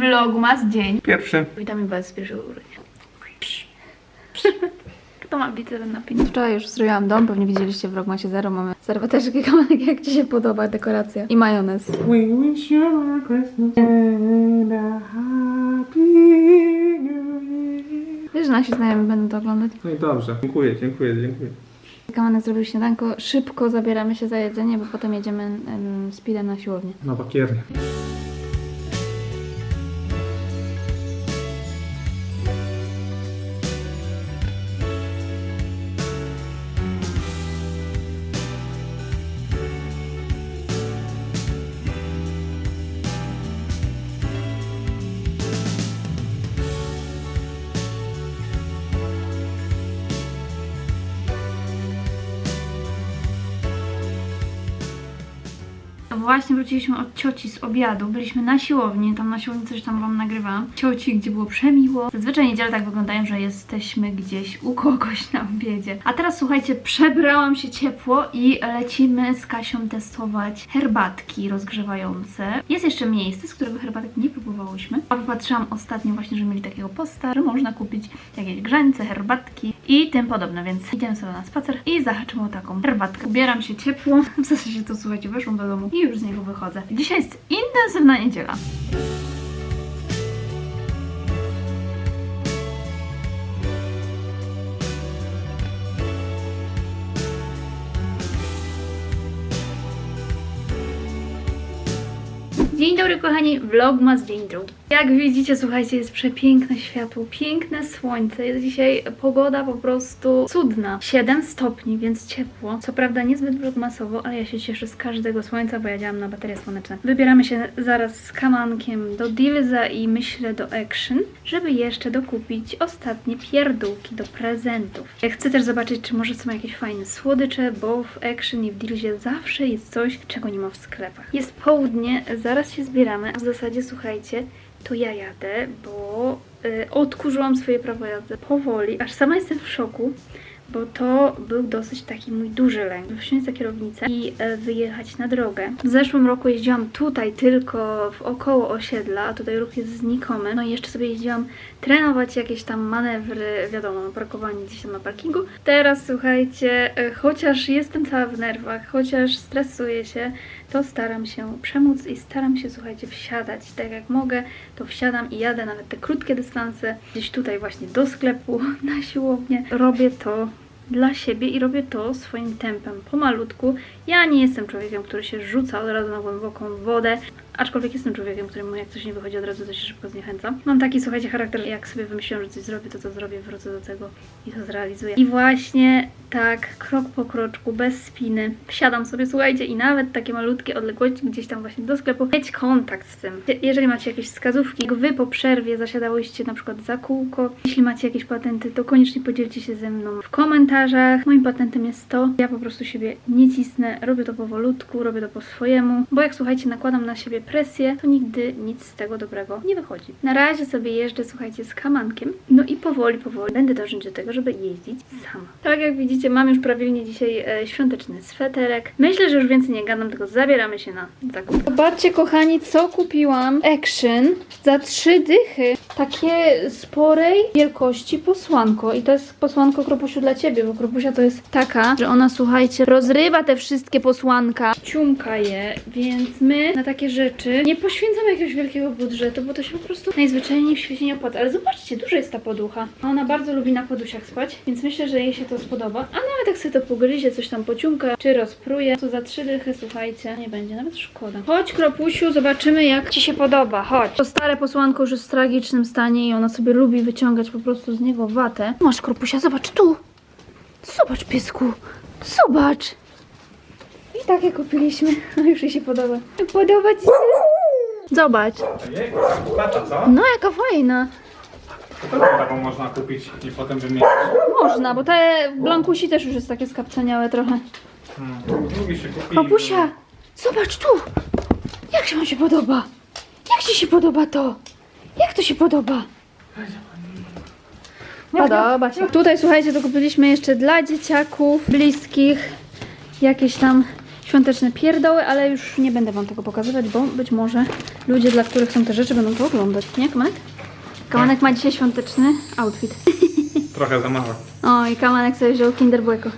Vlogmas dzień. Pierwszy. Witamy Was z pierwszego urodzenia. Kto ma bitter na pięć? Wczoraj już zrobiłam dom, pewnie widzieliście w Vlogmasie Zero. Mamy serweteczki kamanek, jak Ci się podoba dekoracja. I majonez. We wish you a Christmas and a happy new year. Wiesz, że nasi znajomi będą to oglądać. No i dobrze. Dziękuję, dziękuję, dziękuję. Kamanek zrobił śniadanko. Szybko zabieramy się za jedzenie, bo potem jedziemy em, speedem na siłownię. Na bakiernie. Właśnie wróciliśmy od cioci z obiadu. Byliśmy na siłowni, tam na siłowni coś tam wam nagrywałam. Cioci, gdzie było przemiło. Zazwyczaj niedziele tak wyglądają, że jesteśmy gdzieś u kogoś na obiedzie. A teraz słuchajcie, przebrałam się ciepło i lecimy z Kasią testować herbatki rozgrzewające. Jest jeszcze miejsce, z którego herbatek nie próbowałyśmy. A popatrzyłam ostatnio właśnie, że mieli takiego posta, że można kupić jakieś grzańce, herbatki i tym podobne, więc idziemy sobie na spacer i zahaczymy o taką herbatkę. Ubieram się ciepło, w zasadzie to słuchajcie, weszłam do domu i już z niego wychodzę. Dzisiaj jest intensywna niedziela. Dzień dobry kochani, vlogmas dzień drugi. Jak widzicie, słuchajcie, jest przepiękne światło, piękne słońce. Jest dzisiaj pogoda po prostu cudna. 7 stopni, więc ciepło. Co prawda niezbyt vlogmasowo, ale ja się cieszę z każdego słońca, bo ja działam na baterie słoneczne. Wybieramy się zaraz z kamankiem do Dilza i myślę do Action, żeby jeszcze dokupić ostatnie pierdółki do prezentów. Chcę też zobaczyć, czy może są jakieś fajne słodycze, bo w Action i w Dilzie zawsze jest coś, czego nie ma w sklepach. Jest południe, zaraz się zbieramy, w zasadzie słuchajcie, to ja jadę, bo y, odkurzyłam swoje prawo jazdy powoli, aż sama jestem w szoku, bo to był dosyć taki mój duży lęk. Wsiąść za kierownicę i e, wyjechać na drogę. W zeszłym roku jeździłam tutaj tylko w około osiedla, a tutaj ruch jest znikomy. No i jeszcze sobie jeździłam trenować jakieś tam manewry, wiadomo, parkowanie gdzieś tam na parkingu. Teraz słuchajcie, e, chociaż jestem cała w nerwach, chociaż stresuję się, to staram się przemóc i staram się, słuchajcie, wsiadać. Tak jak mogę, to wsiadam i jadę nawet te krótkie dystanse, gdzieś tutaj właśnie do sklepu, na siłownię. Robię to dla siebie i robię to swoim tempem, pomalutku. Ja nie jestem człowiekiem, który się rzuca od razu na głęboką wodę, aczkolwiek jestem człowiekiem, któremu jak coś nie wychodzi od razu, to się szybko zniechęca. Mam taki, słuchajcie, charakter, jak sobie wymyśliłam, że coś zrobię, to to zrobię, wrócę do tego i to zrealizuję. I właśnie tak, krok po kroczku, bez spiny, wsiadam sobie, słuchajcie, i nawet takie malutkie odległości gdzieś tam właśnie do sklepu, mieć kontakt z tym. Jeżeli macie jakieś wskazówki, jak wy po przerwie zasiadałyście na przykład za kółko, jeśli macie jakieś patenty, to koniecznie podzielcie się ze mną w komentarzach. Moim patentem jest to, ja po prostu siebie nie cisnę, robię to powolutku, robię to po swojemu, bo jak słuchajcie, nakładam na siebie presję, to nigdy nic z tego dobrego nie wychodzi. Na razie sobie jeżdżę, słuchajcie, z kamankiem, no i powoli, powoli będę dążyć do tego, żeby jeździć sama. Tak jak widzicie, mam już prawilnie dzisiaj e, świąteczny sweterek. Myślę, że już więcej nie gadam, tylko zabieramy się na zakup. Zobaczcie, kochani, co kupiłam. Action za trzy dychy. Takie sporej wielkości posłanko. I to jest posłanko kropusiu dla ciebie, bo kropusia to jest taka, że ona, słuchajcie, rozrywa te wszystkie posłanka. Ciumka je, więc my na takie rzeczy nie poświęcamy jakiegoś wielkiego budżetu, bo to się po prostu najzwyczajniej w świecie nie opłaca. Ale zobaczcie, duża jest ta poducha. Ona bardzo lubi na podusiach spać, więc myślę, że jej się to spodoba. A nawet jak sobie to pogryzie, coś tam pociumka, czy rozpruje, to za trzy dychy, słuchajcie, nie będzie nawet szkoda. Chodź, kropusiu, zobaczymy jak ci się podoba. Chodź. To stare posłanko już jest w tragicznym stanie i ona sobie lubi wyciągać po prostu z niego watę. Masz, kropusia, zobacz tu. Zobacz, piesku. Zobacz. I takie kupiliśmy. No już jej się podoba. Podoba ci się? Zobacz. Co? No jaka fajna. To taką można kupić i potem wymienić. Można, bo te blankusi też już jest takie skapceniałe trochę. Hmm. Drugi się kupi. Papusia, zobacz tu. Jak się wam się podoba? Jak ci się podoba to? Jak to się podoba? Podoba się. Tutaj słuchajcie, to kupiliśmy jeszcze dla dzieciaków, bliskich, jakieś tam świąteczne pierdoły, ale już nie będę Wam tego pokazywać, bo być może ludzie, dla których są te rzeczy, będą to oglądać. Nie, Kamanek? Kamanek ma dzisiaj świąteczny outfit. Trochę za mało. O, i Kamanek sobie wziął Kinder Błeko.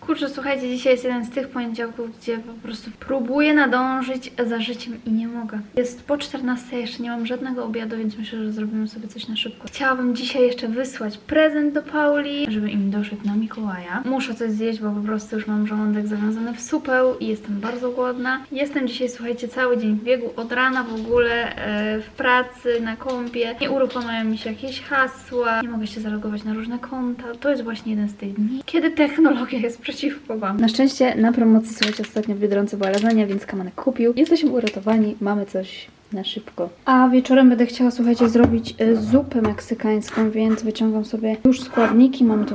Kurczę, słuchajcie, dzisiaj jest jeden z tych poniedziałków, gdzie po prostu próbuję nadążyć za życiem i nie mogę. Jest po 14, jeszcze nie mam żadnego obiadu, więc myślę, że zrobimy sobie coś na szybko. Chciałabym dzisiaj jeszcze wysłać prezent do Pauli, żeby im doszedł na Mikołaja. Muszę coś zjeść, bo po prostu już mam żołądek zawiązany w supeł i jestem bardzo głodna. Jestem dzisiaj, słuchajcie, cały dzień w biegu, od rana w ogóle, e, w pracy, na kąpie. Nie uruchamiają mi się jakieś hasła, nie mogę się zalogować na różne konta. To jest właśnie jeden z tych dni, kiedy technologia jest przeciwko Wam. Na szczęście na promocji, słuchajcie, ostatnio w Biedronce była lasagna, więc Kamanek kupił. Jesteśmy uratowani, mamy coś na szybko. A wieczorem będę chciała, słuchajcie, zrobić e, zupę meksykańską, więc wyciągam sobie już składniki. Mamy ku-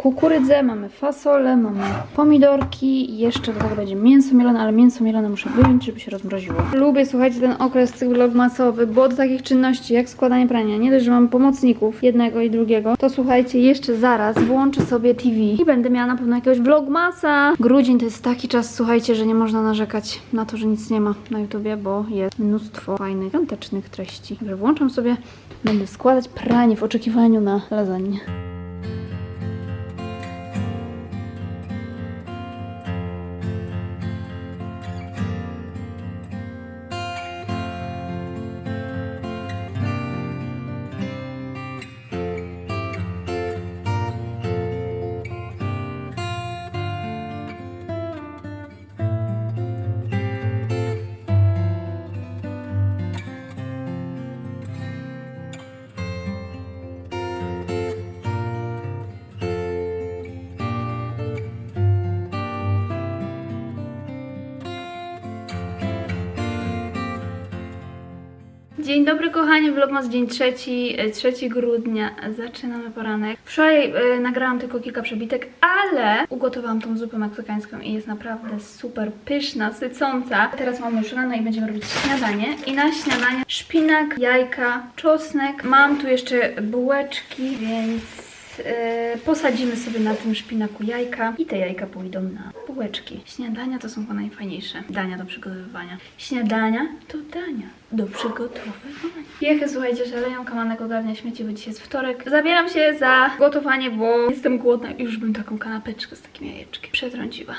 kukurydzę, mamy fasolę, mamy pomidorki jeszcze do tego będzie mięso mielone, ale mięso mielone muszę wyjąć, żeby się rozmroziło. Lubię, słuchajcie, ten okres cykl vlogmasowy, bo do takich czynności jak składanie prania, nie dość, że mam pomocników jednego i drugiego, to słuchajcie, jeszcze zaraz włączę sobie TV i będę miała na pewno jakiegoś vlogmasa. Grudzień to jest taki czas, słuchajcie, że nie można narzekać na to, że nic nie ma na YouTubie, bo jest mnóstwo fajnych, świątecznych treści. Także włączam sobie, będę składać pranie w oczekiwaniu na lasagne. Dzień dobry kochani, vlogmas dzień trzeci, e, 3 grudnia, zaczynamy poranek. Wczoraj e, nagrałam tylko kilka przebitek, ale ugotowałam tą zupę meksykańską i jest naprawdę super pyszna, sycąca. Teraz mamy już rano i będziemy robić śniadanie. I na śniadanie szpinak, jajka, czosnek. Mam tu jeszcze bułeczki, więc e, posadzimy sobie na tym szpinaku jajka i te jajka pójdą na bułeczki. Śniadania to są chyba najfajniejsze dania do przygotowywania. Śniadania to dania do przygotowywania. Piechy, słuchajcie, szaleją, kamanek ogarnia śmieci, bo dzisiaj jest wtorek. Zabieram się za gotowanie, bo jestem głodna i już bym taką kanapeczkę z takim jajeczkiem przetrąciła.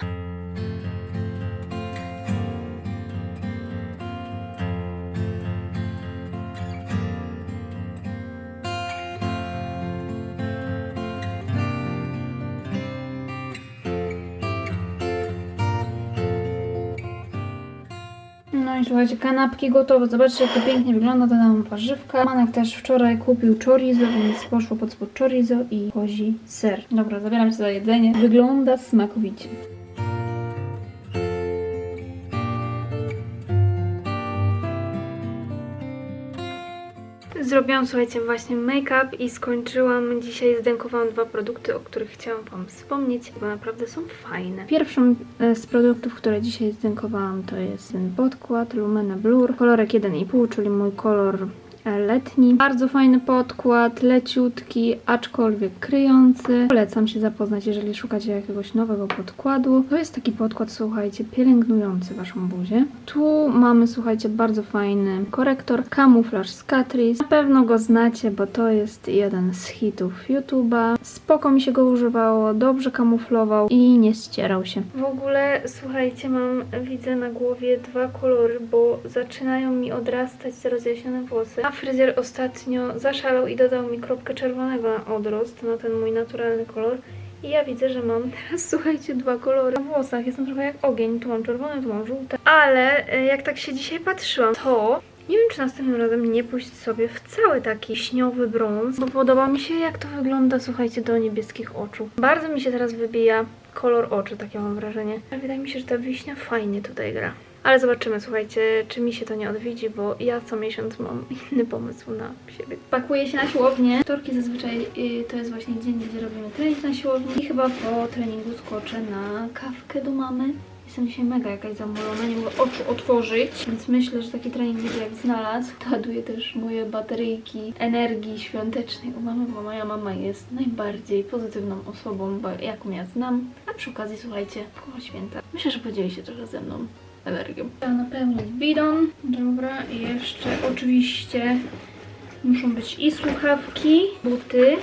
No i słuchajcie, kanapki gotowe. Zobaczcie, jak to pięknie wygląda. Dodałam warzywka. Manek też wczoraj kupił chorizo, więc poszło pod spód chorizo i kozi ser. Dobra, zabieram się za jedzenie. Wygląda smakowicie. Zrobiłam, słuchajcie, właśnie make-up i skończyłam. Dzisiaj zdękowałam dwa produkty, o których chciałam Wam wspomnieć, bo naprawdę są fajne. Pierwszą e, z produktów, które dzisiaj zdękowałam, to jest ten podkład Lumena Blur, kolorek 1,5, czyli mój kolor letni. Bardzo fajny podkład, leciutki, aczkolwiek kryjący. Polecam się zapoznać, jeżeli szukacie jakiegoś nowego podkładu. To jest taki podkład, słuchajcie, pielęgnujący Waszą buzię. Tu mamy, słuchajcie, bardzo fajny korektor, kamuflaż z Catrice. Na pewno go znacie, bo to jest jeden z hitów YouTube'a. Spoko mi się go używało, dobrze kamuflował i nie ścierał się. W ogóle, słuchajcie, mam, widzę na głowie dwa kolory, bo zaczynają mi odrastać rozjaśnione włosy. Fryzjer ostatnio zaszalał i dodał mi kropkę czerwonego na odrost, na ten mój naturalny kolor. I ja widzę, że mam teraz, słuchajcie, dwa kolory na włosach. Jestem trochę jak ogień. Tu mam czerwone, tu mam żółte. Ale e, jak tak się dzisiaj patrzyłam, to nie wiem, czy następnym razem nie pójść sobie w cały taki śniowy brąz, bo podoba mi się, jak to wygląda, słuchajcie, do niebieskich oczu. Bardzo mi się teraz wybija kolor oczu, takie mam wrażenie. Ale wydaje mi się, że ta wiśnia fajnie tutaj gra. Ale zobaczymy, słuchajcie, czy mi się to nie odwiedzi, bo ja co miesiąc mam inny pomysł na siebie. Pakuję się na siłownię. Wtorki zazwyczaj y, to jest właśnie dzień, gdzie robimy trening na siłowni. I chyba po treningu skoczę na kawkę do mamy Jestem dzisiaj mega jakaś zamulona, nie mogę oczu otworzyć, więc myślę, że taki trening będzie jak znalazł. Ładuje też moje bateryjki energii świątecznej u mamy, bo moja mama jest najbardziej pozytywną osobą, jaką ja znam. A przy okazji, słuchajcie, koło święta. Myślę, że podzieli się trochę ze mną energią. Trzeba napełnić bidon. Dobra, i jeszcze oczywiście muszą być i słuchawki, buty,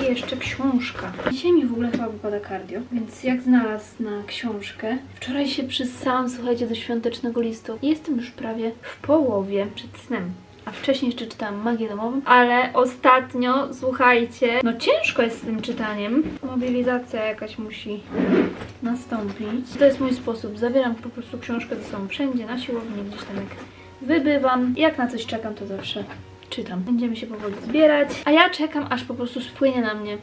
i jeszcze książka. Dzisiaj mi w ogóle chyba wypada cardio, więc jak znalazł na książkę. Wczoraj się przysałam, słuchajcie, do świątecznego listu. Jestem już prawie w połowie przed snem. A wcześniej jeszcze czytałam magię domową, ale ostatnio, słuchajcie, no ciężko jest z tym czytaniem. Mobilizacja jakaś musi nastąpić. To jest mój sposób. Zabieram po prostu książkę ze sobą wszędzie, na siłowni, gdzieś tam jak wybywam. Jak na coś czekam, to zawsze czytam. Będziemy się powoli zbierać, a ja czekam, aż po prostu spłynie na mnie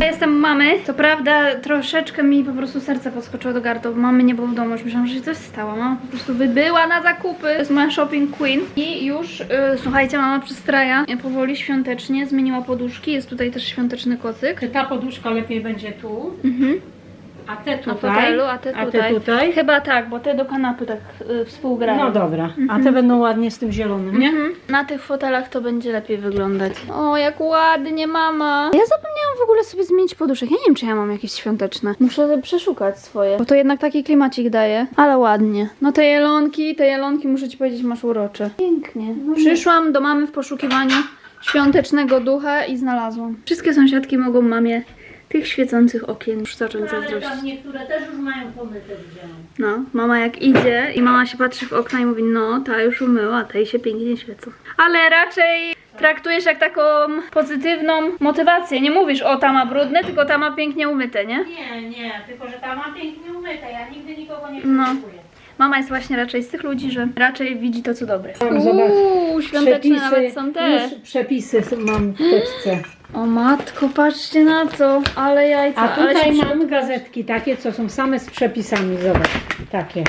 Ja jestem mamy. Co prawda troszeczkę mi po prostu serce podskoczyło do gardła, bo mamy nie było w domu. Już myślałam, że się coś stało. Mama po prostu wybyła na zakupy. To jest moja shopping queen. I już, y, słuchajcie, mama przystraja powoli świątecznie. Zmieniła poduszki. Jest tutaj też świąteczny kocyk. Czy ta poduszka lepiej będzie tu, Mhm. A te tutaj? fotelu, a te a tutaj. te tutaj? Chyba tak, bo te do kanapy tak y, współgrają. No dobra, a te będą ładnie z tym zielonym, nie? Mhm. Na tych fotelach to będzie lepiej wyglądać. O, jak ładnie, mama. Ja zapomniałam w ogóle sobie zmienić poduszek. Ja nie wiem, czy ja mam jakieś świąteczne. Muszę przeszukać swoje, bo to jednak taki klimacik daje. Ale ładnie. No te jelonki, te jelonki, muszę ci powiedzieć, masz urocze. Pięknie. Przyszłam do mamy w poszukiwaniu świątecznego ducha i znalazłam. Wszystkie sąsiadki mogą mamie tych świecących okien już zacząć zazdrościć. niektóre też już mają pomyte, widziałam. No, mama jak idzie i mama się patrzy w okna i mówi, no ta już umyła, tej się pięknie świecą. Ale raczej traktujesz jak taką pozytywną motywację. Nie mówisz, o ta ma brudne, tylko ta ma pięknie umyte, nie? Nie, nie, tylko że ta ma pięknie umyte, ja nigdy nikogo nie No. Mama jest właśnie raczej z tych ludzi, że raczej widzi to, co dobre. Zobacz. Uuu, świąteczne nawet są te. już przepisy mam w teczce. O matko, patrzcie na to. Ale jajca, A ale tutaj się mam gazetki takie, co są same z przepisami, zobacz, takie.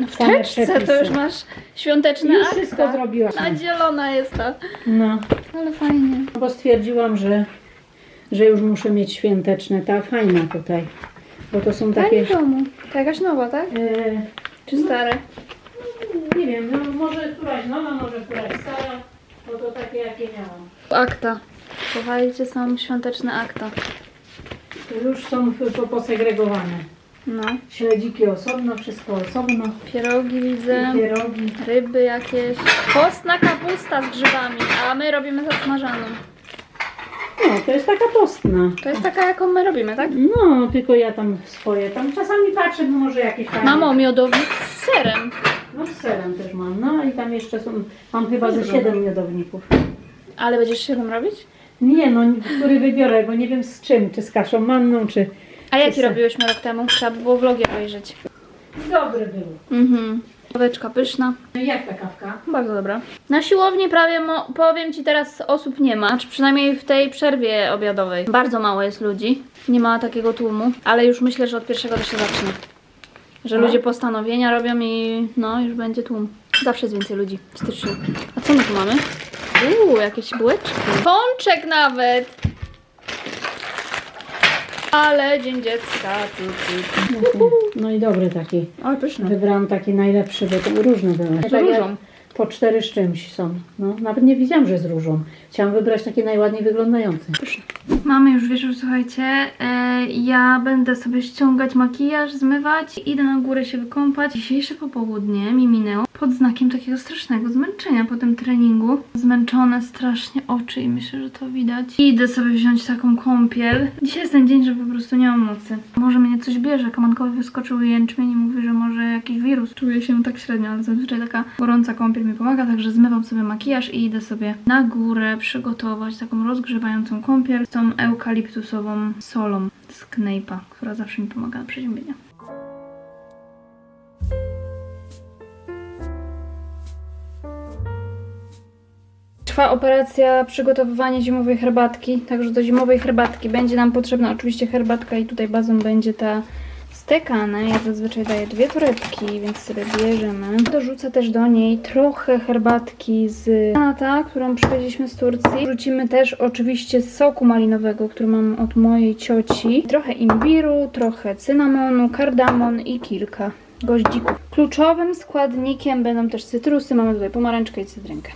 No w same teczce to przepisy. już masz świąteczne Już akta. wszystko zrobiłam. A zielona jest ta. No, Ale fajnie. bo stwierdziłam, że, że już muszę mieć świąteczne, ta fajna tutaj. Bo to są Takie takie, w domu. To jakaś nowa, tak? e, Czy stare? nie wiem, no może któraś nowa, może któraś stara, bo to takie jakie miałam. Akta. Słuchajcie, są świąteczne akta. To już są po- po- posegregowane. No. Śledziki osobno, wszystko osobno. Pierogi widzę. Pierogi. Ryby jakieś. Postna kapusta z grzybami, a my robimy zasmażaną. No, to jest taka postna. To jest taka, jaką my robimy, tak? No, tylko ja tam swoje, tam czasami patrzę, bo może jakieś tam... Mamo, miodownik z serem. No z serem też mam, no i tam jeszcze są, mam chyba ze siedem miodowników. Ale będziesz się tam robić? Nie no, który wybiorę, bo nie wiem z czym, czy z kaszą manną, czy... A jaki robiłyśmy rok temu? Trzeba by było vlogi obejrzeć. Dobry był. Mhm. Kaweczka pyszna. No i jak ta kawka? Bardzo dobra. Na siłowni prawie, powiem Ci teraz, osób nie ma. Czy przynajmniej w tej przerwie obiadowej. Bardzo mało jest ludzi. Nie ma takiego tłumu. Ale już myślę, że od pierwszego to się zacznie. Że No. ludzie postanowienia robią i no, już będzie tłum. Zawsze jest więcej ludzi w styczniu. A co my tu mamy? Uuu, jakieś bułeczki. Pączek nawet! Ale dzień dziecka. Tu, tu. No i dobry taki. Ale pyszne. Wybrałam taki najlepszy, bo to różne były. Z różą. Po cztery z czymś są. No, nawet nie widziałam, że z różą. Chciałam wybrać takie najładniej wyglądające. Mamy już wieczór, słuchajcie. E, ja będę sobie ściągać makijaż, zmywać. Idę na górę się wykąpać. Dzisiejsze popołudnie mi minęło pod znakiem takiego strasznego zmęczenia po tym treningu. Zmęczone strasznie oczy i myślę, że to widać. Idę sobie wziąć taką kąpiel. Dzisiaj jest ten dzień, że po prostu nie mam mocy. Może mnie coś bierze. Kamankowi wyskoczył jęczmień i mówi, że może jakiś wirus. Czuję się tak średnio, ale zazwyczaj taka gorąca kąpiel mi pomaga, także zmywam sobie makijaż i idę sobie na górę przygotować taką rozgrzewającą kąpiel z tą eukaliptusową solą z Knejpa, która zawsze mi pomaga na przeziębienia. Trwa operacja przygotowywania zimowej herbatki, także do zimowej herbatki będzie nam potrzebna oczywiście herbatka i tutaj bazą będzie ta stekana. Ja zazwyczaj daję dwie torebki, więc sobie bierzemy. Dorzucę też do niej trochę herbatki z nata, którą przywieźliśmy z Turcji. Rzucimy też oczywiście soku malinowego, który mam od mojej cioci. Trochę imbiru, trochę cynamonu, kardamon i kilka goździków. Kluczowym składnikiem będą też cytrusy. Mamy tutaj pomarańczkę i cytrynkę.